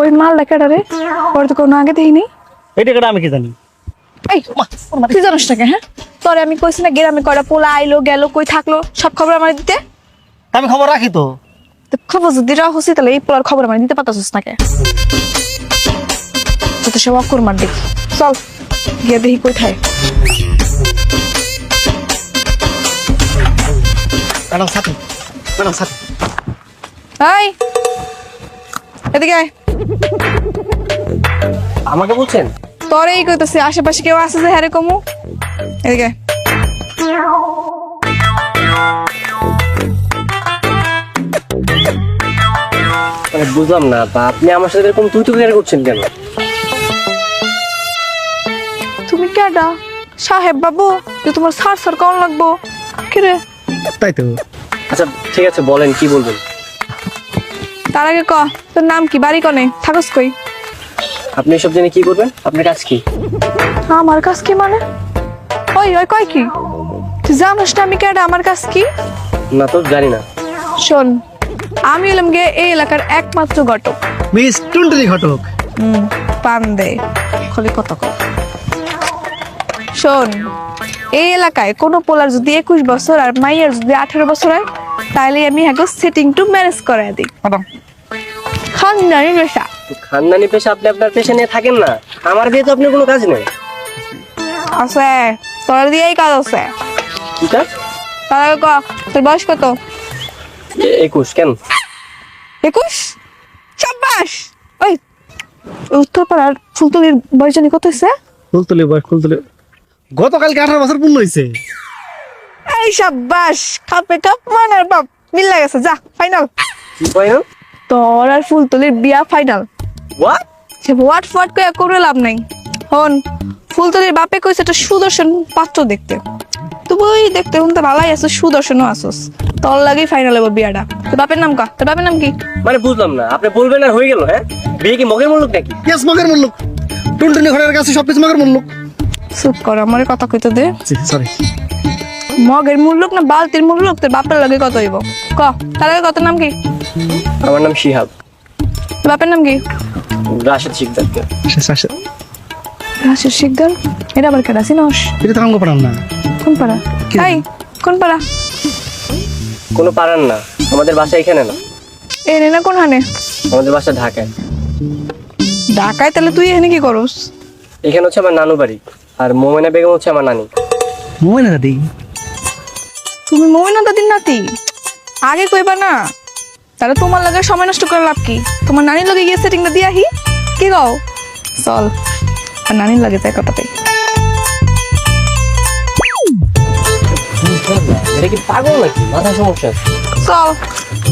ওই মালটা কেটা রে। ওর তো কোনো আগে দেখিনি। এটা কেটে আমি কি জানি? এই তুই জানিস নাকি হ্যাঁ? তোরে আমি কইছি না গ্রামে কয়টা পোলা আইলো গেল কই থাকল সব খবর আমার দিতে। আমি খবর রাখি তো। তো খবর যদি রাখছি তাহলে এই পোলার খবর আমার দিতে পারতাছিস নাকি তো সব অকুর মার দেখি। চল গিয়ে দেখি কই থাকে ম্যাডাম সাথে ম্যাডাম সাথে এই এদিকে আয়। আমাকে বলছেন? তোর এই কইতেছি আশেপাশে কেউ আছে যে হ্যারে কমু? এদিকে। মানে বুঝলাম না তা আপনি আমার সাথে এরকম তুই তুই করছেন কেন? তুমি কেডা? সাহেব বাবু যে তোমার সার সার কম লাগবো। কিরে? তাই তো। আচ্ছা ঠিক আছে বলেন কি বলবেন? তার আগে ক। তোর নাম কি? বাড়ি কনে? থাকস কই? আপনি এসব জেনে কি করবেন? আপনার কাজ কি? আমার কাছ কি মানে? ওই ওই কয় কি? তুই জানিস না আমি কেডা আমার কাছ কি? না তো জানি না। শোন আমি এলাম গে এই এলাকার একমাত্র ঘটক। মিস টুনটুনি ঘটক। হুম পান দে খলি কত কত শোন এই এলাকায় কোনো পোলার যদি একুশ বছর আর মাইয়ের যদি আঠারো বছর হয় তাহলে আমি হ্যাঁ সেটিং টু ম্যানেজ করে দিই খানদানি পেশা। খানদানি পেশা আপনি আপনার পেশা নিয়ে থাকেন না। আমার বিয়ে তো আপনার কোনো কাজ নেই। আছে তোর দিয়েই কাজ আছে। কি কাজ? তার আগে ক তোর বয়স কত? একুশ কেন? একুশ? সাব্বাস ওই উত্তরপাড়ার ফুলতলির বয়স জানি কত হয়েছে? ফুলতুলি বয় ফুলতুলি গতকালকে আঠারো বছর পূর্ণ হয়েছে। এই সাব্বাস কাপে কাপ মানার বাপ মিল গেছে যা ফাইনাল না তোর আর ফুলতলির বিয়া ফাইনাল হোয়াট সে হোয়াট ফোয়াট করে করে লাভ নাই। হন ফুলতলির বাপে কইছে একটা সুদর্শন পাত্র দেখতে। তুই দেখতে শুনতে ভালাই আছো সুদর্শনও আসোস তোর লাগেই ফাইনাল হব বিয়াটা। তোর বাপের নাম কা? তোর বাপের নাম কি? মানে বুঝলাম না আপনি বলবেন আর হয়ে গেল হ্যাঁ? বিয়ে কি মগের মূল্য নাকি? ইয়েস মগের মূল্য টুনটুনি ঘরের কাছে সবকিছু মগের মূল্য চুপ কর আমার কথা কইতে দে। সরি মগের মূল্যক না বালতির মূল্যক তোর বাপের লাগে কত হইব? ক তার কত নাম কি? আমার নাম শিহাব। বাপের নাম কি? রাশেদ আসে রাশের শিকদার? এটা আবার কেডা চিনস এটা তো পারাম না। কোন পাড়া? এই কোন পাড়া? কোনো পারান না আমাদের বাসা এখানে না। এ নে না কোন হানে আমাদের বাসা ঢাকায়। ঢাকায়? তাহলে তুই এখানে কি করস? এখানে হচ্ছে আমার নানু বাড়ি আর মোমেনা বেগম হচ্ছে আমার নানি। মোবাইল দাদি? তুমি মমিনা দাদির নাতি? আগে কইবা না তাহলে তোমার লাগে সময় নষ্ট করে লাভ কি? তোমার নানির লগে গিয়ে সেটিংটা দিয়ে আহি। কি গাও চল। আর নানির লাগে তাই কথাটাই এটা কি পাগল নাকি? মাথা সমস্যা। চল।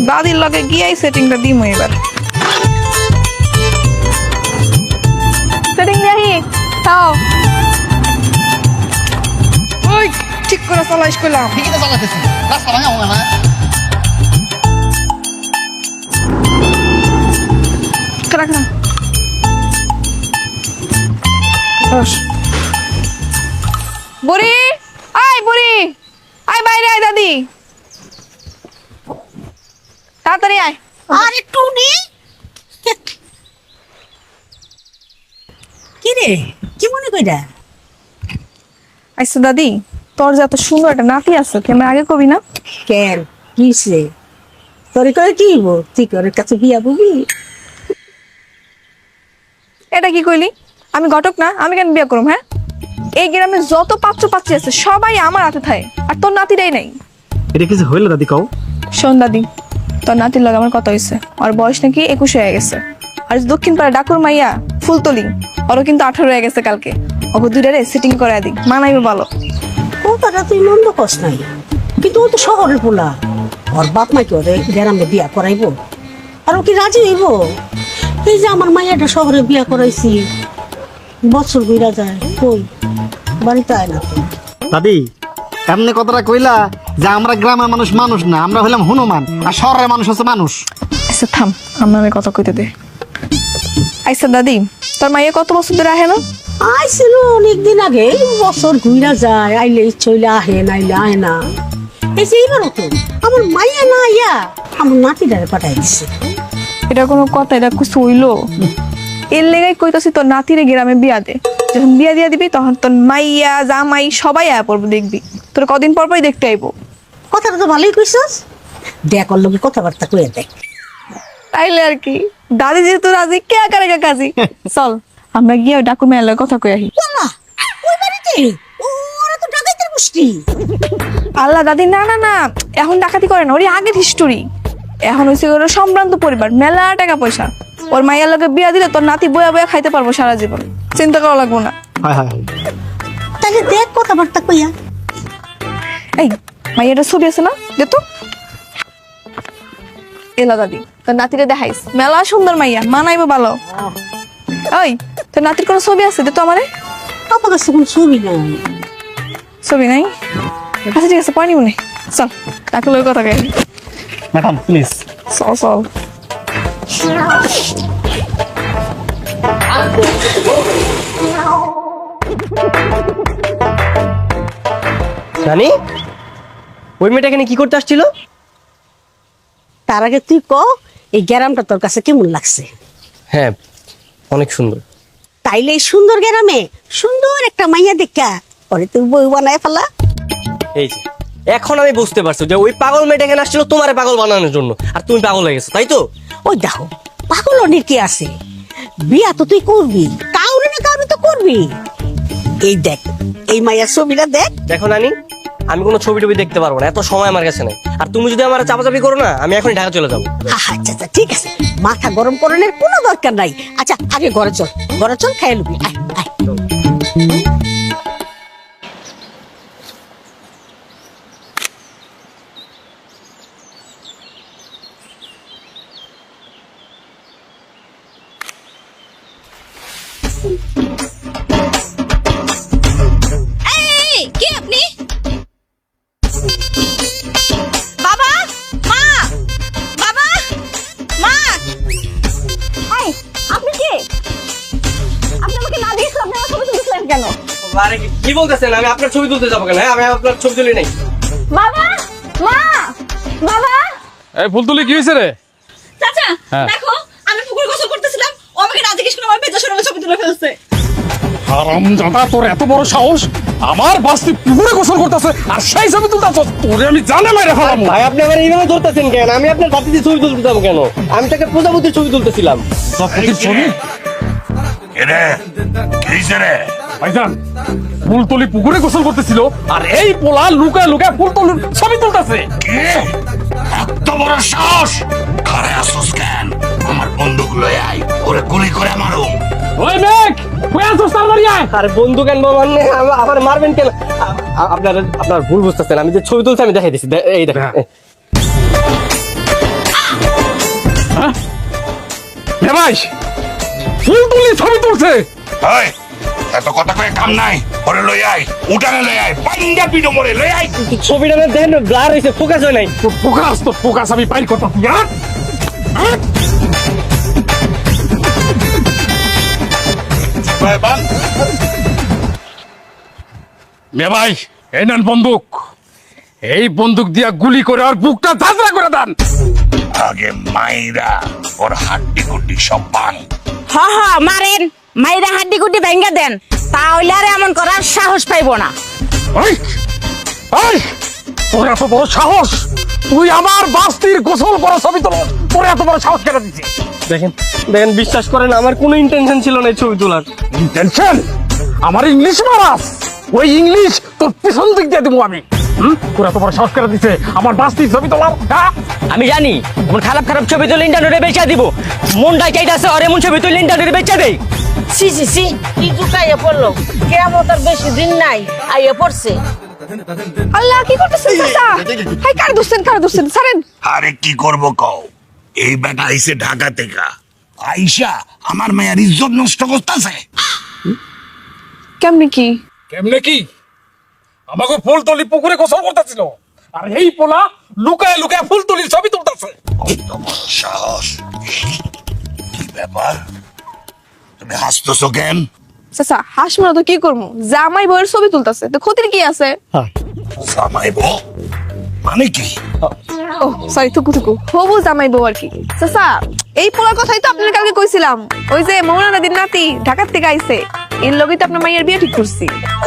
দাদির লগে গিয়েই সেটিংটা দিম এবার। সেটিং দিয়ে আহি। তাও। ওই ঠিক করে চালাইস কইলাম। ঠিকই তো চালাতেছি রাস্তা ভাঙা হবে না। রাখ না। বুড়ি আয় বুড়ি আয় বাইরে আয় দাদি। তাড়াতাড়ি আয়। আরে টুনি। কি রে কি মনে কইরা? আচ্ছা দাদি তোর যে এত সুন্দর একটা নাতি আছে তুই আমার আগে কবি না? কেন কিসে? তোর করে কি তুই করে কাছে বিয়া বুবি? এটা কি কইলি? আমি ঘটক না আমি কেন বিয়ে করুম হ্যাঁ? এই গ্রামে যত পাত্র পাত্রী আছে সবাই আমার হাতে থাকে আর তোর নাতিটাই নাই। এটা কিছু হইল দাদি কও? শোন দাদি তোর নাতির লগে আমার কথা হয়েছে আর বয়স নাকি একুশ হয়ে গেছে। আর দক্ষিণ পাড়া ডাকুর মাইয়া ফুলতলি ওরও কিন্তু আঠারো হয়ে গেছে কালকে। ওকে দুইটারে সেটিং করে দিক মানাইবে বলো ও তারা তুই মন্দ কস নাই কিন্তু ও তো শহরের পোলা। ওর বাপ মা কি ওরে গ্রামে বিয়া করাইবো? আর ও কি রাজি হইব? এই যে আমার মাইয়াটা শহরে বিয়া করাইছি বছর বিরা যায় কই? বাড়িতে আয় না। দাদি এমনি কথাটা কইলা যে আমরা গ্রামের মানুষ মানুষ না আমরা হইলাম হনুমান আর শহরের মানুষ হচ্ছে মানুষ। আচ্ছা থাম আমার আমি কথা কইতে দে। আচ্ছা দাদি তোর মাইয়া কত বছর ধরে আহে না? আইছিল অনেকদিন আগে এই বছর ঘুরা যায় আইলে চলে আহে নাইলে আহে না। এই যে এইবারও তো আমার মাইয়া না আইয়া আমার নাতিটারে পাঠাই দিছে। এটা কোনো কথা এটা কিছু হইল। এর লেগাই কইতাছি তোর নাতিরে গ্রামে বিয়া দে। যখন বিয়া দিয়া দিবি তখন তোর মাইয়া জামাই সবাই আয়া পড়ব দেখবি। তোর কদিন পর পরই দেখতে আইবো। কথাটা তো ভালোই কইছস। দেখ ওর লোকে কথাবার্তা কয়ে দেখ। তাইলে আর কি। দাদি যেহেতু রাজি কে আকারে কে কাজী চল আমরা গিয়ে ওই ডাকু লগে কথা কই আহি ওই বাড়িতে? ওরা তো ডাকাইতের আল্লাহ দাদি না না না এখন ডাকাতি করে না ওরই আগের হিস্টোরি এখন হয়েছে ওর সম্ভ্রান্ত পরিবার। মেলা টাকা পয়সা। ওর মাইয়ার লগে বিয়া দিলে তোর নাতি বয়া বয়া খাইতে পারব সারা জীবন। চিন্তা করা লাগবো না। হয় হয় তাহলে দেখ কথাবার্তা কইয়া। এই মাইয়াটা ছবি আছে না? দে তো। এলা দাদি তোর নাতিরে দেখাইস। মেলা সুন্দর মাইয়া মানাইবো ভালো। ওই তোর নাতির কোনো ছবি আছে? দে তো আমারে। আমার কাছে কোনো ছবি নাই। ছবি নাই? আচ্ছা ঠিক আছে পানি মনে চল তাকে লগে কথা কই ম্যাডাম প্লিজ চল চল জানি ওই মেয়েটা এখানে কি করতে আসছিল? তার আগে তুই ক এই গ্যারামটা তোর কাছে কেমন লাগছে? হ্যাঁ অনেক সুন্দর। তাইলে এই সুন্দর গ্যারামে সুন্দর একটা মাইয়া দেখা। পরে তুই বই বানায় ফেলা। এই যে। এখন আমি বুঝতে পারছি যে ওই পাগল মেয়েটা এখানে আসছিল তোমার পাগল বানানোর জন্য। আর তুমি পাগল হয়ে গেছো তাই তো? ওই দেখো পাগল অনেক কি আছে? বিয়া তো তুই করবি। কাউরে না কাউরে তো করবি। এই দেখ এই মাইয়ার ছবিটা দেখ। দেখো নানি আমি কোনো ছবি টবি দেখতে পারব না এত সময় আমার কাছে নেই। আর তুমি যদি আমার চাপাচাপি করো না আমি এখনই ঢাকা চলে যাব। আচ্ছা আচ্ছা ঠিক আছে। মাথা গরম করানোর কোনো দরকার নাই। আচ্ছা আগে ঘরে চল ঘরে চল খাই লুবি আয় আয়। কি আপনি? বাবা মা বাবা মা। হাই আপনি কে? আপনি আমাকে না দেখে আপনি আমার ছবি তুলতেছিলেন কেন? আরে কি বলতেছেন? আমি আপনার ছবি তুলতে যাব কেন? হ্যাঁ আমি আপনার ছবি তুলি নাই। বাবা মা বাবা। এই ফুল তুলি কি হয়েছে রে? চাচা হ্যাঁ। দেখো আমি পুকুর গোসল করতেছিলাম ও আমাকে না জিজ্ঞেস করে আমার পেজা সরানো ছবি তুলে ফেলছে। হারাম জাদা তোর এত বড় সাহস? আমার বাস্তি পুকুরে গোসল করতেছে আর সেই ছবি তুলতেছ তোরে আমি জানে ফেলাম ভাই আপনি আমার এইভাবে ধরতেছেন কেন? আমি আপনার বাতিতে ছবি তুলতে যাব কেন? আমি তাকে প্রজাপতির ছবি তুলতেছিলাম। প্রতির ছবি? এরে কিসে রে? ভাইজান ফুল তুলি পুকুরে গোসল করতেছিল আর এই পোলা লুকায় লুকায় ফুল তুলির ছবি তুলতেছে। কে? এত বড় সাহস! ঘরে আসুস কেন? আমার বন্দুক লয়ে আই ওরে গুলি করে মারো ওই মেঘ কই আছিস তাড়াতাড়ি আয়। আর বন্ধু কেন মানে আবার মারবেন কেন? আপনার আপনার ভুল বুঝতেছেন আমি যে ছবি তুলছি আমি দেখাই দিচ্ছি এই দেখেন হ্যাঁ। হে ফুল তুলি ছবি তুলছে। ওই এত কথা কয়ে কাম নাই। ওরে লই আই উঠানে লই আই পাঞ্জা পিডো মরে লই আই ছবিটা না দেখেন ব্লার হয়েছে ফোকাস হয় নাই। ফোকাস তোর ফোকাস আমি পাই কথা মে ভাই এই নেন বন্দুক। এই বন্দুক দিয়া গুলি করে আর বুকটা ধাঁধরা করে দেন। আগে মাইরা ওর হাড্ডি গুড্ডি সব পান হ হ মারেন। মাইরা হাড্ডি গুড্ডি ভেঙ্গে দেন। তাহলে আর এমন করার সাহস পাইবো না। ওই ওই তোর এত বড় সাহস। তুই আমার বাস্তির গোসল করা ছবি তোল তোর এত বড় সাহস কেন দিচ্ছিস। দেখেন দেখেন বিশ্বাস করেন আমার কোনো ইন্টেনশন ছিল না এই ছবি তোলার। টেনশন আমার ইংলিশ মারাস। ওই ইংলিশ তোর পিছন দিক দিয়ে দেবো আমি। হুম? তোর এত বড় সাহস করে দিছে আমার বাস্তির ছবি তোলার হ্যাঁ? আমি জানি খারাপ খারাপ ছবি তুলে ইন্টারনেটে বেচা দিব। মনটা চাইতেছে আর এমন ছবি তুলে ইন্টারনেটে বেচা দেই। সি সি সি কি জুকাইয়া পড়ল? কেমন তার বেশি দিন নাই আইয়া পড়ছে। আল্লাহ কি করতেছেন চাচা? হাই কার দুসছেন কার দুসছেন ছাড়েন। আরে কি করব কও? এই বেটা আইছে ঢাকা থেকে। আইসা আমার মেয়ের ইজ্জত নষ্ট করতেছে। কেমনি কি? কেমনে কি? আমাকে ফুল তুলি পুকুরে গোসল করতেছিল। আর এই পোলা লুকায় লুকায় ফুল তুলির ছবি তুলতেছে। সাহস। কি ব্যাপার? তুমি হাসতেছো কেন? চাচা হাস মনে তো কি করব জামাই বউয়ের ছবি তুলতেছে। তো ক্ষতির কি আছে? সামাইব মানে কি? ও সরি থুকু থুকু। হবু জামাই বউ আর কি। চাচা এই পোলার কথাই তো আপনার কালকে কইছিলাম। ওই যে মোহনা নদীর নাতি ঢাকার থেকে আইছে। এর লগে তো আপনার মাইয়ের বিয়ে ঠিক করছি।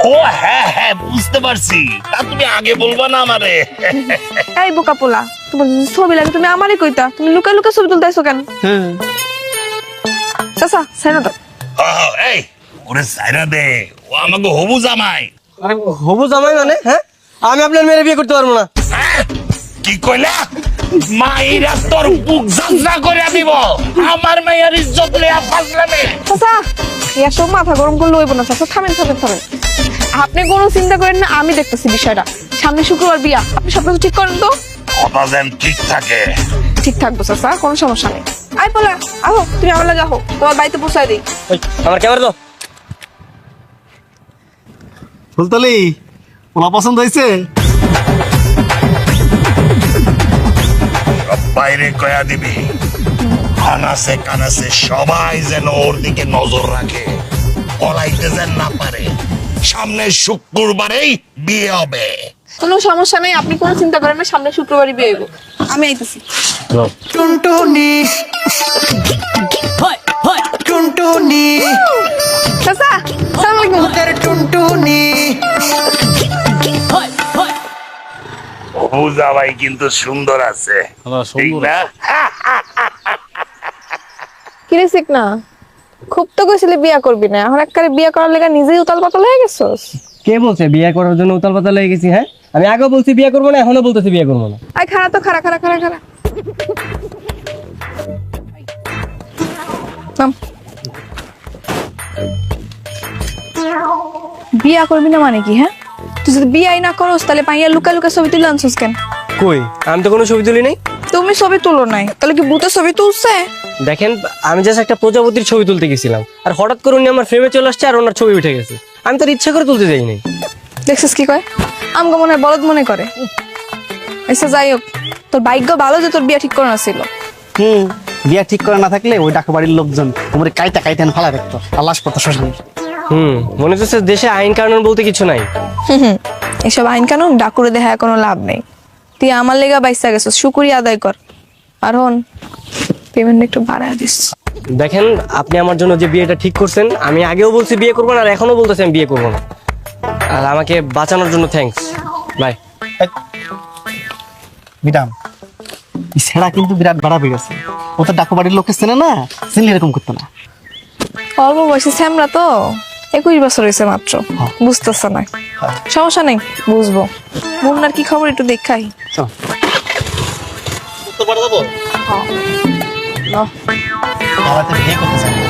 ও হ্যাঁ হ্যাঁ বুঝতে পারছি। তা তুমি আগে বলবা না আমারে। এই বোকা পোলা তোমার ছবি লাগে তুমি আমারই কইতা। তুমি লুকা লুকা ছবি তুলতেছো কেন? চাচা সাইনা দাও। ও, এই ওরে সাইরা দে ও আমাকে হবু জামাই। আরে হবু জামাই মানে? হ্যাঁ? আমি আপনার মেয়ের বিয়ে করতে পারব না। হ্যাঁ? কি কইলা? মাইরা তোর বুক করে দিব আমার মায়ের ইজ্জত লিয়া ফাজলামে চাচা মাথা গরম করলে হইব না চাচা। থামেন থামেন থামেন। আপনি কোনো চিন্তা করেন না আমি দেখতেছি বিষয়টা। সামনে শুক্রবার বিয়া আপনি সব কিছু ঠিক করেন তো? কথা যেন ঠিক থাকে। ঠিক থাকব চাচা কোনো সমস্যা নেই। আই পোলা আহো তুমি আমার লাগে আহো তোমার বাড়িতে পৌঁছায় দিই। আমার ক্যামেরা দাও। ফুলতলি ওলা পছন্দ হয়েছে? বাইরে কয়া দিবি? কানাসে কানাসে সবাই যেন ওর দিকে নজর রাখে। পলাইতে যেন না পারে। সামনে শুক্রবারেই বিয়ে হবে। কোনো সমস্যা নেই আপনি কোনো চিন্তা করেন না সামনে শুক্রবারই বিয়ে হইব। আমি আইতেছি। টুনটুনি। টুনটুনি। চাচা টুনটুনি ও জামাই কিন্তু সুন্দর আছে। ঠিক না? কিরে শিখ না খুব তো কইছিলি বিয়া করবি না। এখন একবারে বিয়া করার লেগে নিজেই উতাল পাতাল হয়ে গেছস? কে বলছে? বিয়ে করার জন্য উতাল পাতাল হয়ে গেছি হ্যাঁ? আমি আগেও বলছি বিয়ে করব না এখনও বলতেছি বিয়ে করব না। আই খারা তো খারা খারা খারা খারা নাম। বিয়া করবি না মানে কি হ্যাঁ? তুই যদি বিয়াই না করস তাহলে পাইয়া লুকা লুকা ছবি তুলে আনছিস কেন? কই? আমি তো কোনো ছবি তুলি নাই। তুমি ছবি তুলো নাই তাহলে কি ভূতের ছবি তুলছে? দেখেন আমি জাস্ট একটা প্রজাপতির ছবি তুলতে গেছিলাম আর হঠাৎ করে উনি আমার ফ্রেমে চলে আসছে আর ওনার ছবি উঠে গেছে। আমি তার ইচ্ছা করে তুলতে যাইনি। দেখছিস কি কয়? আমগো মনে হয় বলদ মনে করে। আচ্ছা যাই হোক তোর ভাগ্য ভালো যে তোর বিয়া ঠিক করানো ছিল। হুম বিয়া ঠিক করা না থাকলে ওই ডাকা বাড়ির লোকজন তোমার কাইটা কাইতেন ফালা রাখতো আল্লাহ করতো শ্মশানে হুম মনে হচ্ছে দেশে আইন কানুন বলতে কিছু নাই। হুম এসব আইন কানুন ডাকুরে কোনো লাভ নেই। তুই আমার লেগা বাইসা গেছিস শুকুরিয়া আদায় কর। আর হন পেমেন্ট একটু বাড়ায় দিস। দেখেন আপনি আমার জন্য যে বিয়েটা ঠিক করছেন আমি আগেও বলছি বিয়ে করব না আর এখনও বলতেছি আমি বিয়ে করব না। আর আমাকে বাঁচানোর জন্য থ্যাঙ্কস বাই এই ছেঁড়া কিন্তু বিরাট বাড়া বেড়ে গেছে। ও তো ডাকু বাড়ির লোকে চেনে না চিনলে এরকম করতো না। অল্প বয়সে স্যামরা তো। একুশ বছর হয়েছে মাত্র। বুঝতেছে না। সমস্যা নেই বুঝব। মুন্নার কি খবর একটু দেখাই। নাও। বাবাতে হ্যাঁ